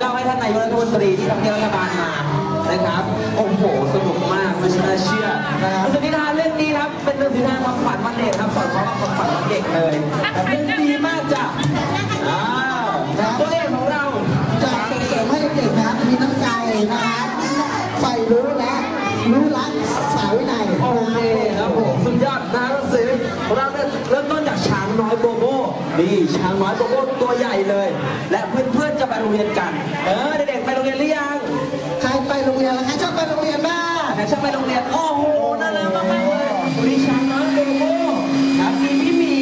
เราให้ท่านนายกรัฐมนตรีที่ทำเนียบรัฐบาลมานะครับโอ้โหสนุกมากไม่น่าเชื่อนะครับสนิทานเรื่องนี้ครับเป็นเรื่องนิทานความฝันวันเด็กครับสอนคล้องกับความฝันวันเด็กเลยแต่เรื่องดีมากจ้ะอ้าวตัวเอกของเราจะส่งเสริมให้เด็กๆนะครับมีน้ำใจนะครับใฝ่รู้และรู้รักสาวินัยโอเคครับผมสุดยอดนะหนังสือเราเริ่มต้นจากช้างน้อยโบโบนี่ช้างน้อยโบโบตัวใหญ่เลย และเพื่อนๆจะไปโรงเรียนกัน เออเด็กๆไปโรงเรียนหรือยัง ใครไปโรงเรียนแล้วใครชอบไปโรงเรียนบ้างแต่ชอบไปโรงเรียน โอ้โห น่ารักมากๆเลยมีช้างน้อยโบโบครับมีพี่หมี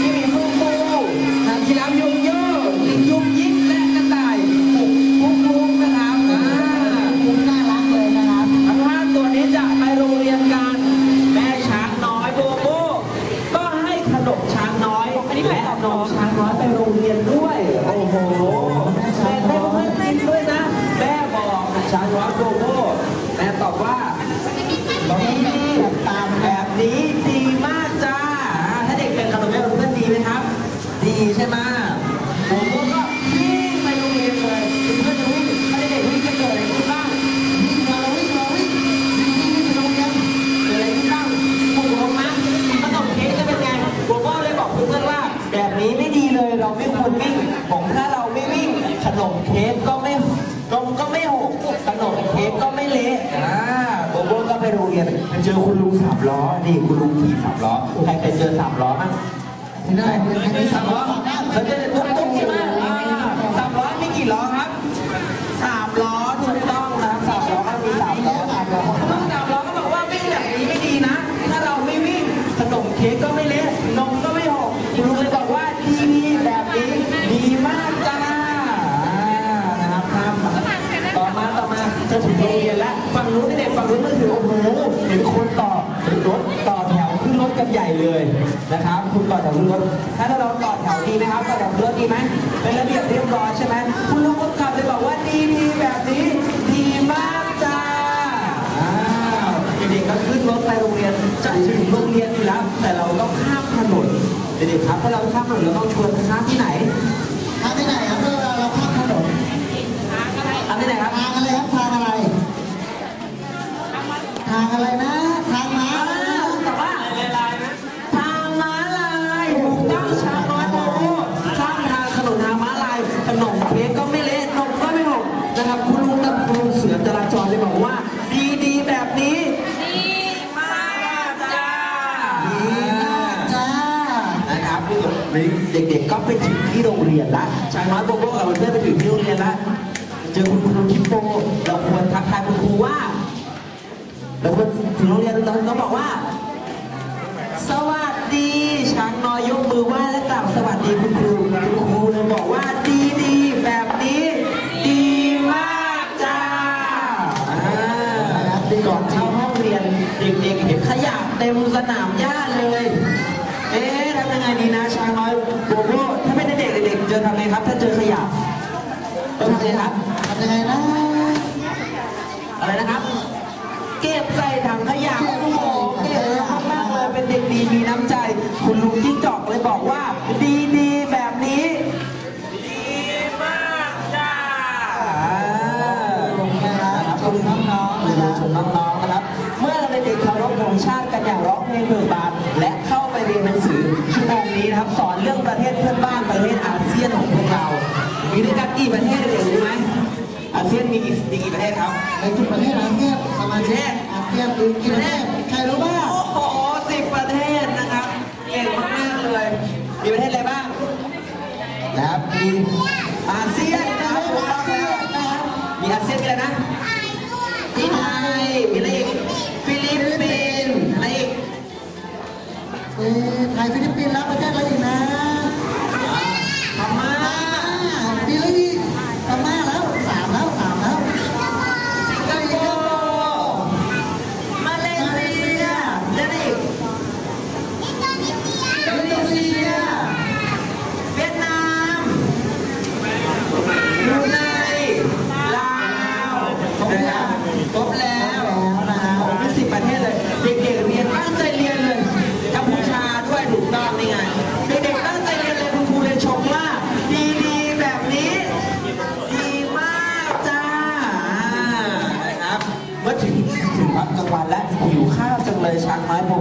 พี่หมีฟูฟูนะยีราฟยุงโย่ลิงยุงยิงและกระต่ายปุกปุกปุกนะครับอ่าคุณน่ารักเลยนะครับทั้งห้าตัวนี้จะไปโรงเรียนกัน แม่ช้างน้อยโบโบก็ให้ขนมช้างน้อยและน้องช้างน้อยไปโรงเรียนด้วย โอ้โหแม่ได้เพื่อนเล่นด้วยนะ แม่บอกช้างน้อยโบโบแม่ตอบว่า บอกให้แม่แบบตาม แบบนี้ดีมากจ้า ถ้าเด็กเป็นขนมแม่เพื่อนดีไหมครับ ดีใช่ไหมโบโบก็วิ่งไปโรงเรียนเลยเพื่อนๆจะวิ่งถ้าเด็กๆวิ่งจะเกิดอะไรขึ้นบ้าง วิ่งมาวิ่งมาวิ่งวิ่งวิ่งวิ่งไปโรงเรียน เกิดอะไรขึ้นบ้างปลุกลงนะขนมเค้กจะเป็นไงผมก็เลยบอกเพื่อนๆว่า แบบนี้ไม่ดีเลยเราไม่ควรวิ่งผมถ้าเราไม่วิ่ง ขนมเค้กก็ไม่นมก็ไม่หกขนมเค้กก็ไม่เละอ่าโบโบก็ไปโรงเรียนไปเจอ คุณลุงสามล้อ นี่คุณลุงขี่สามล้อ ใครเคยเจอสามล้อมั้งเห็นไหมเห็นไหมสามล้อเคยเจอตุ๊กตุ๊กใช่ไหมอ่าสามล้อมีกี่ล้อครับสามล้อถูกต้องนะครับสามล้อก็มีสามล้อตามเราคุณสามล้อก็บอกว่าวิ่งแบบนี้ไม่ดีนะ ถ้าเราไม่วิ่งขนมเค้กก็ไม่เละนมก็ไม่หกคุณลุงเลยบอกว่าดีแบบนี้ดีมากจ้านะครับครับต่อมาต่อมาจะถึงโรงเรียนแล้วฝั่งนู้นเด็กๆฝั่งนู้นมือถือโอ้โห คนต่อรถต่อแถวขึ้นรถกันใหญ่เลยนะครับ คุณต่อแถวขึ้นรถถ้าเราต่อแถวดีไหมครับต่อแถวขึ้นรถดีไหมเป็นระเบียบเรียบร้อยใช่ไหมคุณลุงคนขับเลยบอกว่าดีดีแบบนี้ดีมากจ้าอ้าวเด็กๆก็ขึ้นรถไปโรงเรียนจะถึงโรงเรียนอยู่แล้ว แต่เราต้องข้ามถนนเด็กๆครับถ้าเราข้ามถนนเราต้องชวนข้ามที่ไหนทางที่ไหนครับเมื่อเราข้ามถนนทางที่ไหนครับ ไปถึงที่โรงเรียนละชายน้อยโบโบกับเพื่อนไปถึงที่โรงเรียนละเจอคุณครูทิปโปเราควรทักทายคุณครูว่าเราควรถึงโรงเรียนเราต้องบอกว่า สวัสดี ช้างน้อยยกมือไหว้และกล่าวสวัสดีคุณครูคุณครูเลยบอกว่าดีดีแบบนี้ ดีมากจ้าอ่าก่อนเข้าห้องเรียนเด็กๆเห็นขยะเต็มสนามหญ้าเลย เอ๊ะทำยังไงดีนะช้างน้อย จะทำไงครับ ถ้าเจอขยะต้องทำไงครับทำยังไงนะอะไรนะครับ เก็บใส่ถังขยะโอ้โหเก่งมากๆเลยเป็นเด็กดีมีน้ำใจ คุณลุงที่จอกเลยบอกว่า กันกี่ประเทศเด็กๆรู้ไหมอาเซียนมีกี่มีกี่ประเทศครับในทุกประเทศอาเซียนสมาชิกอาเซียนมีกี่ประเทศใครรู้บ้างโอ้โหสิบประเทศนะครับเก่งมากๆเลย มีประเทศอะไรบ้างนะครับมีอาเซียนนะครับถูกต้องแล้วมีอาเซียนมีอะไรนะที่ไทยมีอะไรอีกฟิลิปปินส์อะไรอีกเอ๊ะไทยฟิลิปปินส์แล้วประเทศอะไรอีกนะ น้อยโบ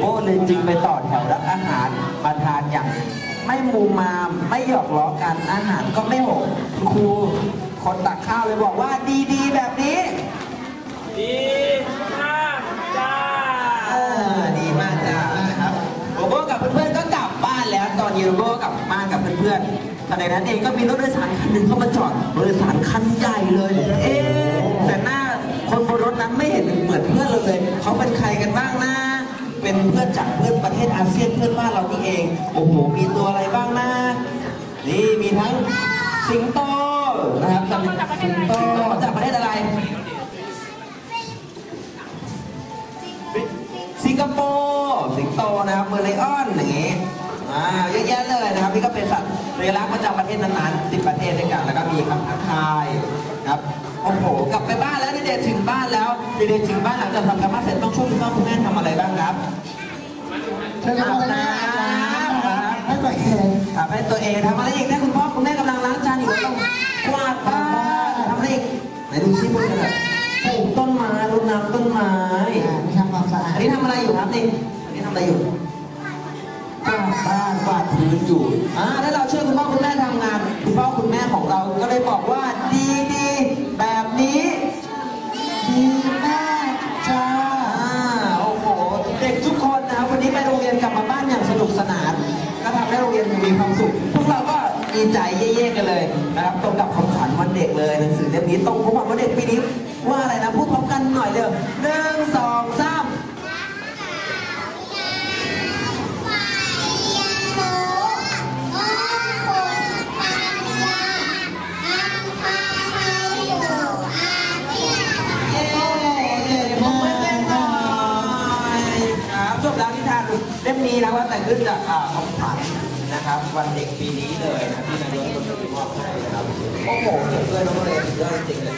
โบเลยจึงไปต่อแถวรับอาหารมาทานอย่าง ไม่มูมามไม่หยอกล้อกันอาหารก็ไม่หกคุณครูคนตักข้าวเลยบอกว่าดีๆ แบบนี้ ดีมากจ้าเออดีมากจ้านะครับโบโบกับเพื่อนๆก็กลับบ้านแล้วตอนเย็นโบโบกลับบ้านกับเพื่อนๆขณะนั้นเองก็มีรถโดยสารคันหนึ่งเข้ามาจอดรถโดยสารคันใหญ่เลย เอ๊ะแต่หน้าค นั้นไม่เห็นเหมือนเพื่อนเราเลยเขาเป็นใครกันบ้างนะ เป็นเพื่อนจากเพื่อนประเทศอาเซียนเพื่อนบ้านเรานี่เองโอ้โหมีตัวอะไรบ้างนะนี่มีทั้งสิงโตนะครับสิงโตจากประเทศอะไร สิงคโปร์สิงโตนะครับเมอร์ไลออนอย่างงี้อ่าเยอะแยะเลยนะครับนี่ก็เป็นสัตว์สัญลักษณ์ประจำประเทศนั้นๆสิบประเทศด้วยกันแล้วก็มีคำทักทายครับโอ้โหกลับไปบ้าน เด็กๆถึงบ้านแล้วเด็กๆถึงบ้านหลังจากทำการบ้านเสร็จต้องช่วยคุณพ่อคุณแม่ทำอะไรบ้างครับเธอจะทำอะไรนะครับให้ตัวเองทำให้ตัวเองทำอะไรอีกนะคุณพ่อคุณแม่กำลังล้างจานอยู่ต้องกวาดบ้านทำอะไรอีกไหนดูซิพูดกันหน่อยปลูกต้นไม้รดน้ำต้นไม้อ่าไม่ทำความสะอาดอันนี้ทำอะไรอยู่ครับนี่อันนี้ทำอะไรอยู่กวาดบ้านกวาดพื้นอยู่อ่าแล้วเราช่วยคุณพ่อคุณแม่ทำงาน คุณพ่อคุณแม่ของเราก็เลยบอกว่าดี กลับมาบ้านอย่างสนุกสนาน ก็ทำให้โรงเรียนมีความสุข พวกเราก็ดีใจเย่ๆกันเลยนะครับตรงกับคำขวัญวันเด็กเลยหนังสือเล่มนี้ตรงกับวัญวันเด็กปีนี้ว่าอะไรนะพูดพร้อมกันหน่อยเร็วหนึ่งสอง มนี้นะว่าแต่งขึ้นจากอ่าคำขวัญนะครับ วันเด็กปีนี้เลยนะที่นายกรัฐมอบให้นะครับโอ้โหเพื่อนน้องเรนเยอะจริงเลย